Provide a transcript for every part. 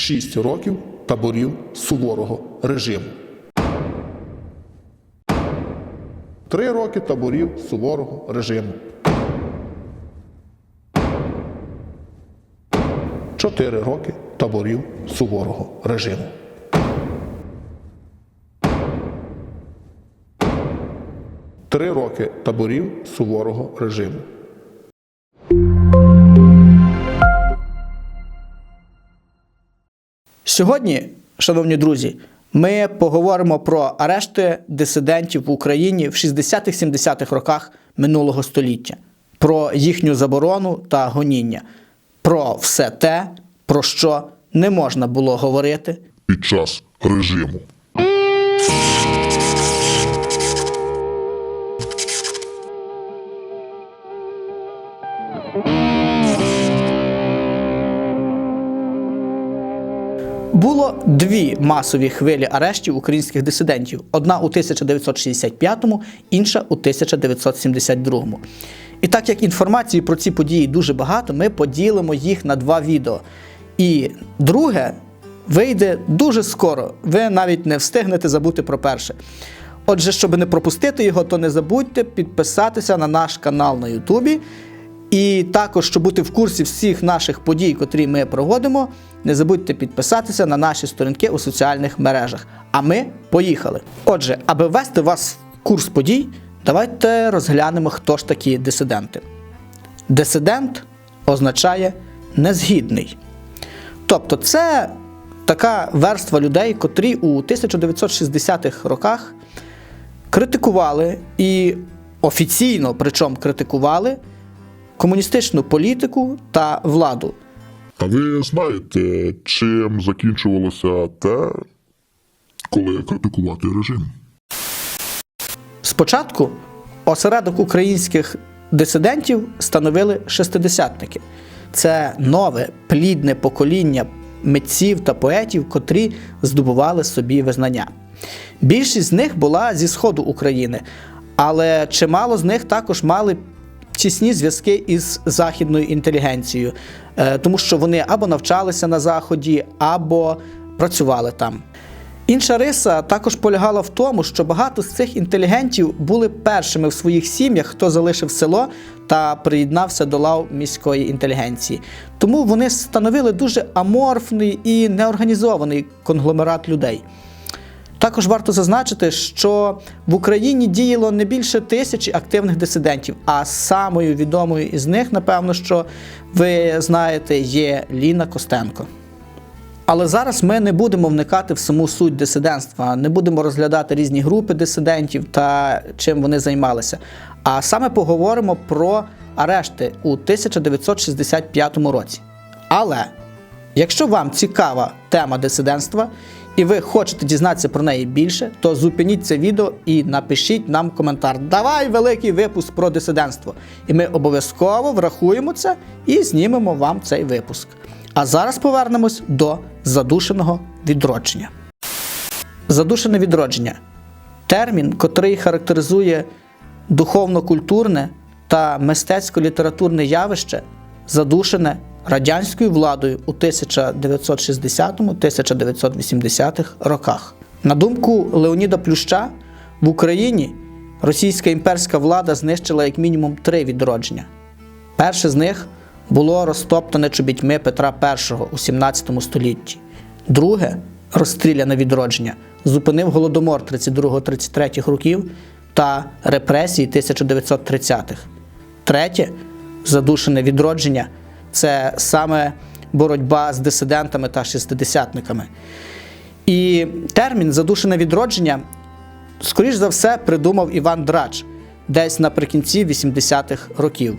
6 років таборів суворого режиму. Три роки таборів суворого режиму. Чотири роки таборів суворого режиму. Три роки таборів суворого режиму. Сьогодні, шановні друзі, ми поговоримо про арешти дисидентів в Україні в 60-70-х роках минулого століття, про їхню заборону та гоніння, про все те, про що не можна було говорити. Під час режиму. Було дві масові хвилі арештів українських дисидентів: одна у 1965-му, інша у 1972-му. І так як інформації про ці події дуже багато, ми поділимо їх на два відео. І друге вийде дуже скоро. Ви навіть не встигнете забути про перше. Отже, щоб не пропустити його, то не забудьте підписатися на наш канал на Ютубі. І також, щоб бути в курсі всіх наших подій, котрі ми проводимо, не забудьте підписатися на наші сторінки у соціальних мережах. А ми поїхали. Отже, аби ввести вас в курс подій, давайте розглянемо, хто ж такі дисиденти. Дисидент означає незгідний. Тобто, це така верства людей, котрі у 1960-х роках критикували і офіційно, причому критикували комуністичну політику та владу. А ви знаєте, чим закінчувалося те, коли критикувати режим? Спочатку осередок українських дисидентів становили шестидесятники. Це нове плідне покоління митців та поетів, котрі здобували собі визнання. Більшість з них була зі сходу України, але чимало з них також мали тісні зв'язки із західною інтелігенцією, е, тому що вони або навчалися на заході, або працювали там. Інша риса також полягала в тому, що багато з цих інтелігентів були першими в своїх сім'ях, хто залишив село та приєднався до лав міської інтелігенції. Тому вони становили дуже аморфний і неорганізований конгломерат людей. Також варто зазначити, що в Україні діяло не більше тисячі активних дисидентів, а самою відомою із них, напевно, що ви знаєте, є Ліна Костенко. Але зараз ми не будемо вникати в саму суть дисидентства, не будемо розглядати різні групи дисидентів та чим вони займалися. А саме поговоримо про арешти у 1965 році. Але якщо вам цікава тема дисидентства і ви хочете дізнатися про неї більше, то зупиніть це відео і напишіть нам коментар. Давай великий випуск про дисидентство. І ми обов'язково врахуємо це і знімемо вам цей випуск. А зараз повернемось до задушеного відродження. Задушене відродження термін, котрий характеризує духовно-культурне та мистецько-літературне явище, задушене радянською владою у 1960-1980-х роках. На думку Леоніда Плюща, в Україні російська імперська влада знищила як мінімум три відродження. Перше з них було розтоптане чобітьми Петра І у 17 столітті. Друге розстріляне відродження зупинив голодомор 32-33 років та репресії 1930-х. Третє задушене відродження це саме боротьба з дисидентами та шестидесятниками. І термін задушене відродження, скоріш за все, придумав Іван Драч десь наприкінці 80-х років.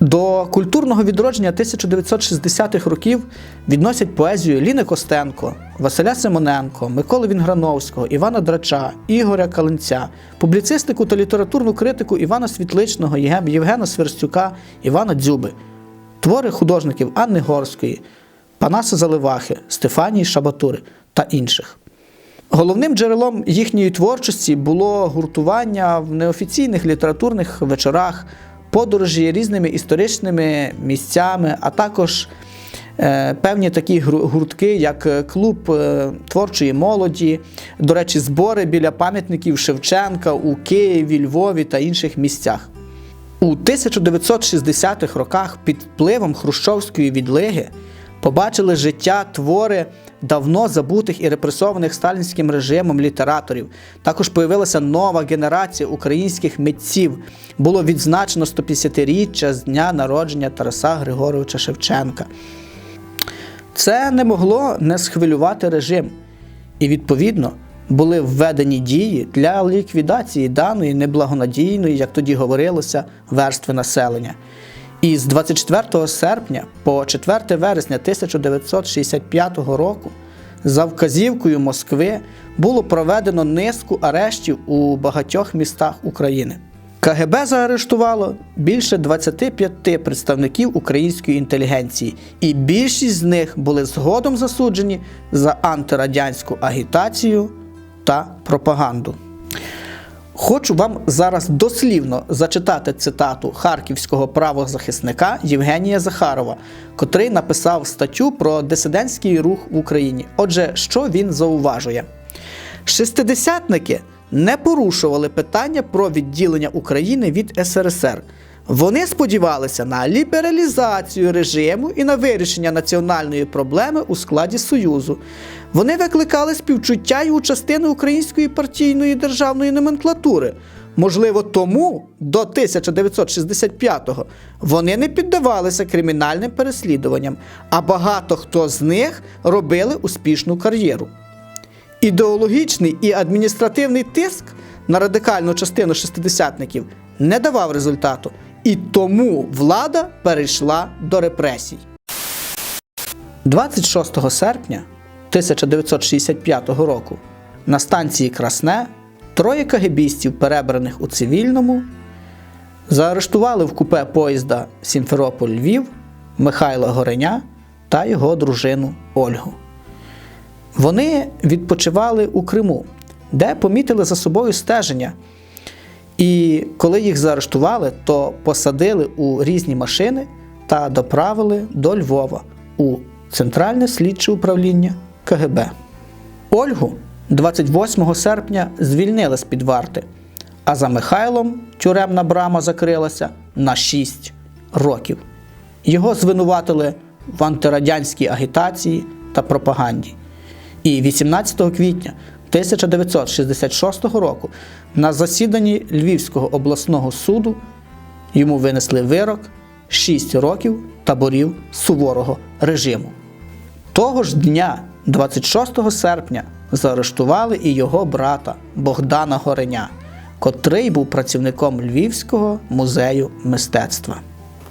До культурного відродження 1960-х років відносять поезію Ліни Костенко, Василя Симоненко, Миколи Вінграновського, Івана Драча, Ігоря Калинця, публіцистику та літературну критику Івана Світличного, Євгена Сверстюка, Івана Дзюби, твори художників Анни Горської, Панаса Заливахи, Стефанії Шабатури та інших. Головним джерелом їхньої творчості було гуртування в неофіційних літературних вечорах, подорожі різними історичними місцями, а також е, певні такі гуртки, як клуб е, творчої молоді, до речі, збори біля пам'ятників Шевченка у Києві, Львові та інших місцях. У 1960-х роках під впливом хрущовської відлиги побачили життя твори давно забутих і репресованих сталінським режимом літераторів. Також появилася нова генерація українських митців. Було відзначено 150-річчя з дня народження Тараса Григоровича Шевченка. Це не могло не схвилювати режим. І відповідно були введені дії для ліквідації даної неблагонадійної, як тоді говорилося, верстви населення. І з 24 серпня по 4 вересня 1965 року за вказівкою Москви було проведено низку арештів у багатьох містах України. КГБ заарештувало більше 25 представників української інтелігенції, і більшість з них були згодом засуджені за антирадянську агітацію та пропаганду. Хочу вам зараз дослівно зачитати цитату харківського правозахисника Євгенія Захарова, котрий написав статтю про дисидентський рух в Україні. Отже, що він зауважує? Шестидесятники не порушували питання про відділення України від СРСР. Вони сподівалися на лібералізацію режиму і на вирішення національної проблеми у складі Союзу. Вони викликали співчуття й у частини української партійної державної номенклатури. Можливо, тому до 1965-го вони не піддавалися кримінальним переслідуванням, а багато хто з них робили успішну кар'єру. Ідеологічний і адміністративний тиск на радикальну частину шестидесятників не давав результату, і тому влада перейшла до репресій. 26 серпня 1965 року на станції Красне троє кагебістів, перебраних у цивільному, заарештували в купе поїзда Сімферополь-Львів Михайла Гореня та його дружину Ольгу. Вони відпочивали у Криму, де помітили за собою стеження. І коли їх заарештували, то посадили у різні машини та доправили до Львова у Центральне слідче управління КГБ. Ольгу 28 серпня звільнили з під варти, а за Михайлом тюремна брама закрилася на 6 років. Його звинуватили в антирадянській агітації та пропаганді. І 18 квітня 1966 року на засіданні Львівського обласного суду йому винесли вирок 6 років таборів суворого режиму. Того ж дня, 26 серпня, заарештували і його брата Богдана Гореня, котрий був працівником Львівського музею мистецтва.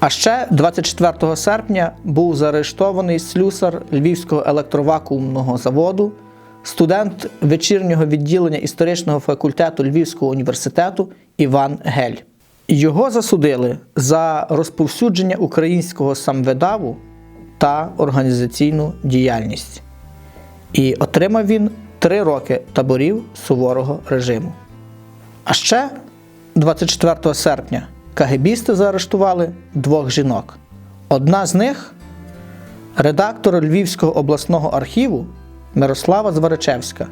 А ще 24 серпня був заарештований слюсар Львівського електровакуумного заводу, студент вечірнього відділення історичного факультету Львівського університету Іван Гель. Його засудили за розповсюдження українського самвидаву та організаційну діяльність. І отримав він три роки таборів суворого режиму. А ще 24 серпня кагебісти заарештували двох жінок. Одна з них редактор Львівського обласного архіву Мирослава Зваричевська.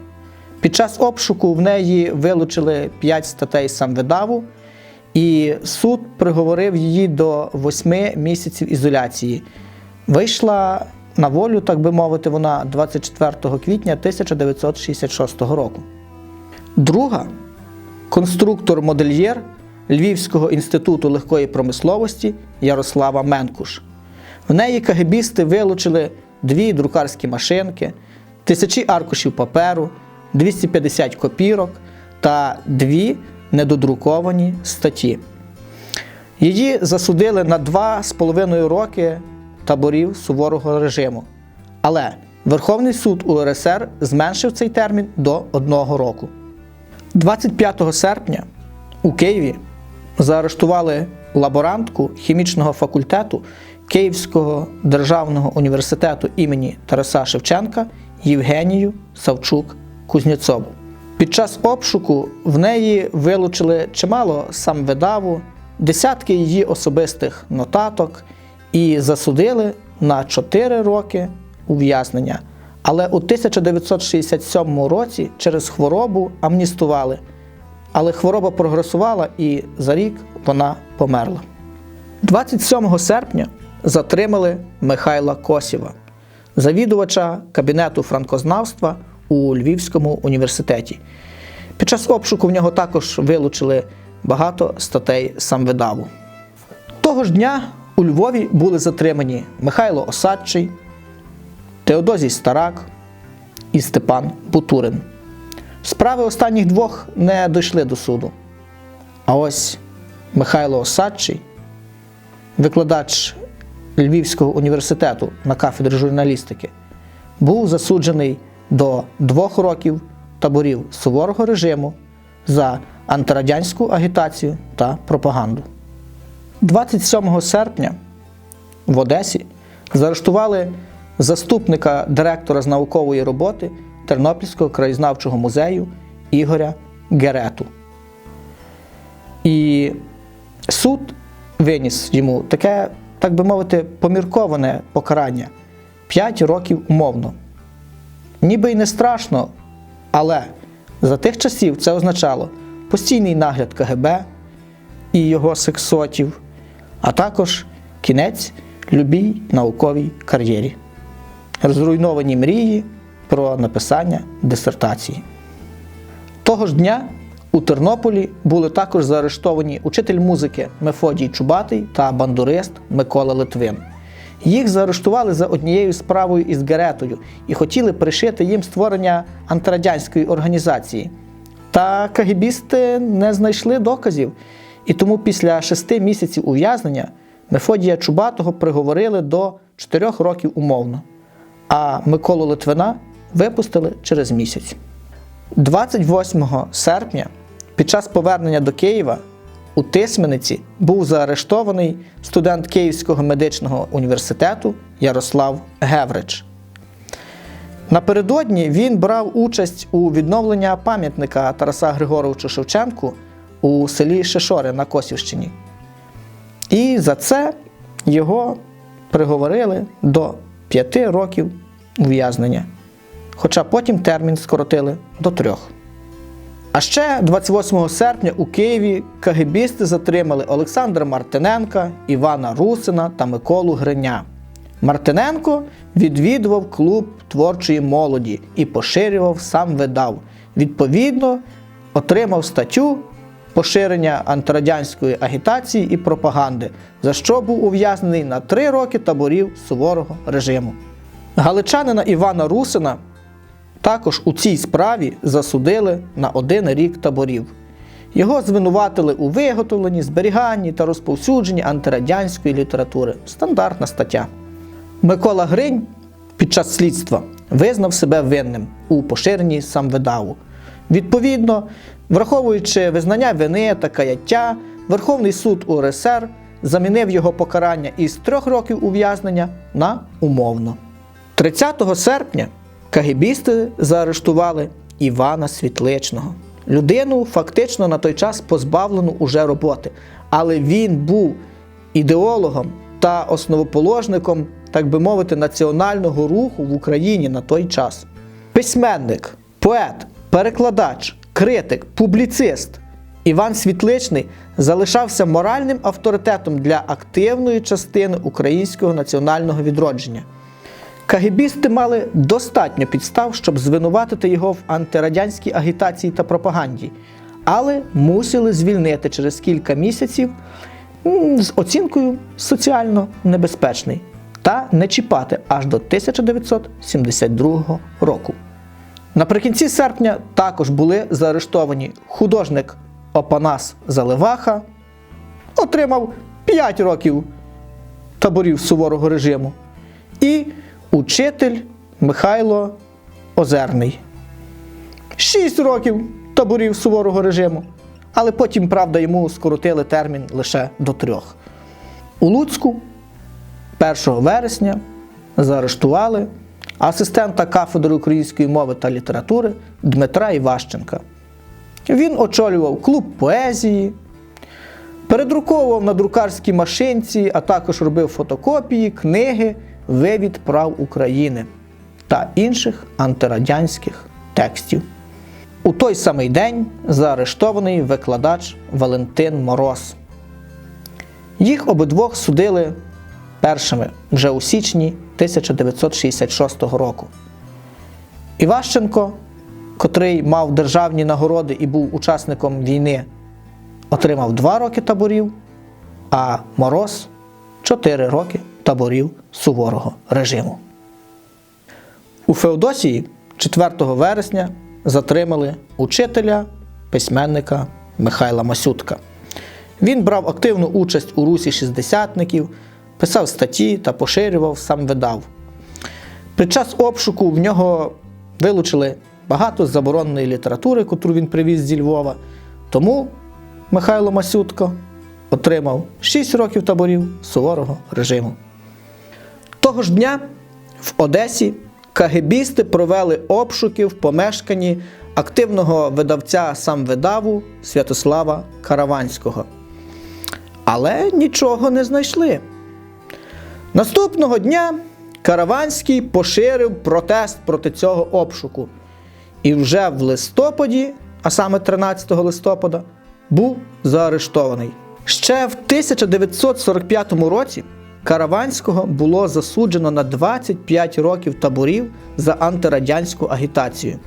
Під час обшуку в неї вилучили 5 статей самвидаву, і суд приговорив її до 8 місяців ізоляції. Вийшла на волю, так би мовити, вона 24 квітня 1966 року. Друга конструктор-модельєр Львівського інституту легкої промисловості Ярослава Менкуш. В неї кагебісти вилучили дві друкарські машинки, тисячі аркушів паперу, 250 копірок та дві недодруковані статті. Її засудили на 2,5 роки таборів суворого режиму. Але Верховний суд УРСР зменшив цей термін до одного року. 25 серпня у Києві заарештували лаборантку хімічного факультету Київського державного університету імені Тараса Шевченка Євгенію Савчук Кузнєцову. Під час обшуку в неї вилучили чимало самвидаву, десятки її особистих нотаток і засудили на 4 роки ув'язнення, але у 1967 році через хворобу амністували. Але хвороба прогресувала і за рік вона померла. 27 серпня затримали Михайла Косєва, завідувача кабінету франкознавства у Львівському університеті. Під час обшуку в нього також вилучили багато статей самвидаву. Того ж дня у Львові були затримані Михайло Осадчий, Теодозій Старак і Степан Бутурин. Справи останніх двох не дійшли до суду. А ось Михайло Осадчий, викладач Львівського університету на кафедрі журналістики, був засуджений до двох років таборів суворого режиму за антирадянську агітацію та пропаганду. 27 серпня в Одесі заарештували заступника директора з наукової роботи Тернопільського краєзнавчого музею Ігоря Герету. І суд виніс йому таке, так би мовити, помірковане покарання 5 років умовно. Ніби й не страшно, але за тих часів це означало постійний нагляд КГБ і його сексотів, а також кінець любій науковій кар'єрі, розруйновані мрії про написання дисертації. Того ж дня у Тернополі були також заарештовані учитель музики Мефодій Чубатий та бандурист Микола Литвин. Їх заарештували за однією справою із Геретою і хотіли пришити їм створення антирадянської організації. Та кагібісти не знайшли доказів, і тому після шести місяців ув'язнення Мефодія Чубатого приговорили до 4 років умовно, а Миколу Литвина випустили через місяць. 28 серпня під час повернення до Києва у Тисмениці був заарештований студент Київського медичного університету Ярослав Геврич. Напередодні він брав участь у відновленні пам'ятника Тараса Григоровичу Шевченку у селі Шишори на Косівщині. І за це його приговорили до 5 років ув'язнення. Хоча потім термін скоротили до трьох. А ще 28 серпня у Києві кагебісти затримали Олександра Мартиненка, Івана Русина та Миколу Гриня. Мартиненко відвідував клуб творчої молоді і поширював сам видав. Відповідно, отримав статтю поширення антирадянської агітації і пропаганди, за що був ув'язнений на три роки таборів суворого режиму. Галичанина Івана Русина також у цій справі засудили на один рік таборів. Його звинуватили у виготовленні, зберіганні та розповсюдженні антирадянської літератури. Стандартна стаття. Микола Гринь під час слідства визнав себе винним у поширенні самвидаву. Відповідно, враховуючи визнання вини та каяття, Верховний суд УРСР замінив його покарання із трьох років ув'язнення на умовно. 30 серпня кагібісти заарештували Івана Світличного. Людину фактично на той час позбавлену уже роботи, але він був ідеологом та основоположником, так би мовити, національного руху в Україні на той час. Письменник, поет, перекладач, критик, публіцист Іван Світличний залишався моральним авторитетом для активної частини українського національного відродження. Кагібісти мали достатньо підстав, щоб звинуватити його в антирадянській агітації та пропаганді, але мусили звільнити через кілька місяців з оцінкою соціально небезпечний та не чіпати аж до 1972 року. Наприкінці серпня також були заарештовані художник Опанас Заливаха, отримав 5 років таборів суворого режиму, і учитель Михайло Озерний. 6 років таборів суворого режиму, але потім, правда, йому скоротили термін лише до трьох. У Луцьку 1 вересня заарештували асистента кафедри української мови та літератури Дмитра Іващенка. Він очолював клуб поезії, передруковував на друкарській машинці, а також робив фотокопії, книги вивід прав України та інших антирадянських текстів. У той самий день заарештований викладач Валентин Мороз. Їх обидвох судили першими вже у січні 1966 року. Іващенко, котрий мав державні нагороди і був учасником війни, отримав 2 роки таборів, а Мороз 4 роки таборів суворого режиму. У Феодосії 4 вересня затримали учителя, письменника Михайла Масютка. Він брав активну участь у русі шістдесятників, писав статті та поширював сам видав. Під час обшуку в нього вилучили багато забороненої літератури, котру він привіз зі Львова. Тому Михайло Масютко отримав 6 років таборів суворого режиму. Того ж дня в Одесі кагебісти провели обшуки в помешканні активного видавця самвидаву Святослава Караванського. Але нічого не знайшли. Наступного дня Караванський поширив протест проти цього обшуку. І вже в листопаді, а саме 13 листопада, був заарештований. Ще в 1945 році Караванського було засуджено на 25 років таборів за антирадянську агітацію.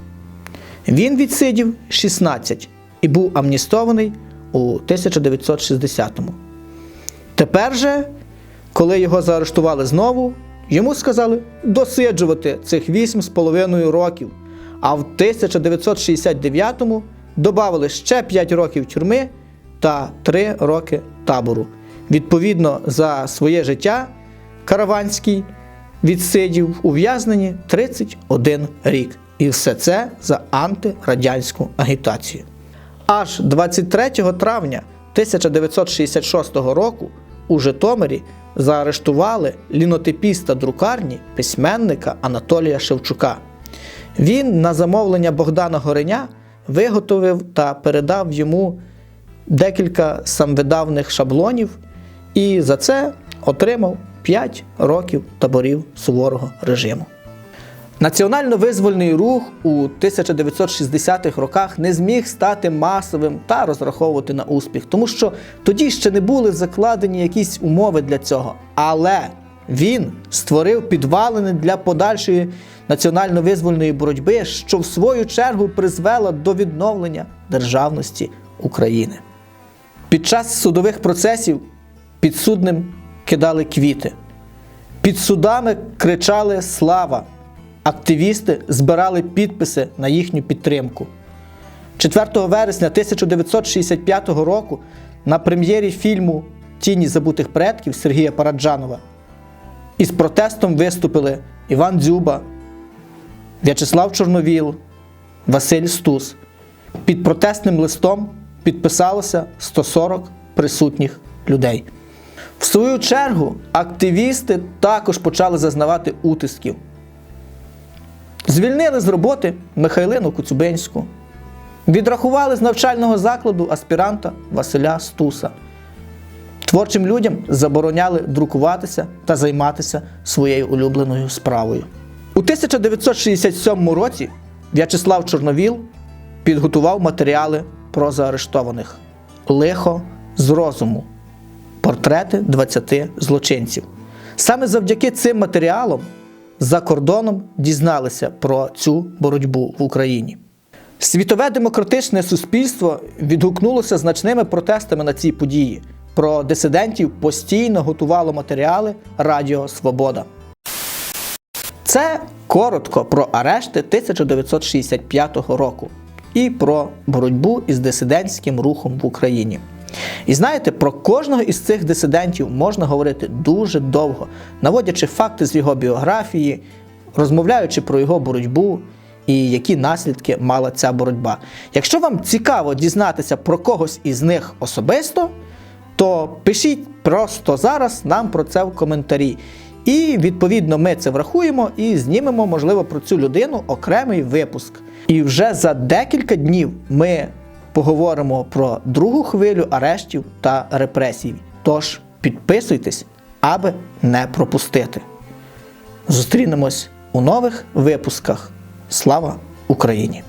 Він відсидів 16 і був амністований у 1960-му. Тепер же, коли його заарештували знову, йому сказали досиджувати цих 8,5 років, а в 1969-му додали ще 5 років тюрми та 3 роки табору. Відповідно, за своє життя Караванський відсидів ув'язненні 31 рік. І все це за антирадянську агітацію. Аж 23 травня 1966 року у Житомирі заарештували лінотипіста друкарні письменника Анатолія Шевчука. Він на замовлення Богдана Гореня виготовив та передав йому декілька самвидавних шаблонів і за це отримав 5 років таборів суворого режиму. Національно-визвольний рух у 1960-х роках не зміг стати масовим та розраховувати на успіх, тому що тоді ще не були закладені якісь умови для цього. Але він створив підвалини для подальшої національно-визвольної боротьби, що в свою чергу призвело до відновлення державності України. Під час судових процесів підсудним кидали квіти. Під судами кричали Слава! Активісти збирали підписи на їхню підтримку. 4 вересня 1965 року на прем'єрі фільму Тіні забутих предків Сергія Параджанова із протестом виступили Іван Дзюба, В'ячеслав Чорновіл, Василь Стус. Під протестним листом підписалося 140 присутніх людей. В свою чергу активісти також почали зазнавати утисків. Звільнили з роботи Михайлину Куцюбинську. Відрахували з навчального закладу аспіранта Василя Стуса. Творчим людям забороняли друкуватися та займатися своєю улюбленою справою. У 1967 році В'ячеслав Чорновіл підготував матеріали про заарештованих Лихо з розуму. Портрети 20 злочинців. Саме завдяки цим матеріалам за кордоном дізналися про цю боротьбу в Україні. Світове демократичне суспільство відгукнулося значними протестами на ці події. Про дисидентів постійно готувало матеріали Радіо Свобода. Це коротко про арешти 1965 року і про боротьбу із дисидентським рухом в Україні. І знаєте, про кожного із цих дисидентів можна говорити дуже довго, наводячи факти з його біографії, розмовляючи про його боротьбу і які наслідки мала ця боротьба. Якщо вам цікаво дізнатися про когось із них особисто, то пишіть просто зараз нам про це в коментарі. І відповідно ми це врахуємо і знімемо, можливо, про цю людину окремий випуск. І вже за декілька днів ми поговоримо про другу хвилю арештів та репресій. Тож підписуйтесь, аби не пропустити. Зустрінемось у нових випусках. Слава Україні!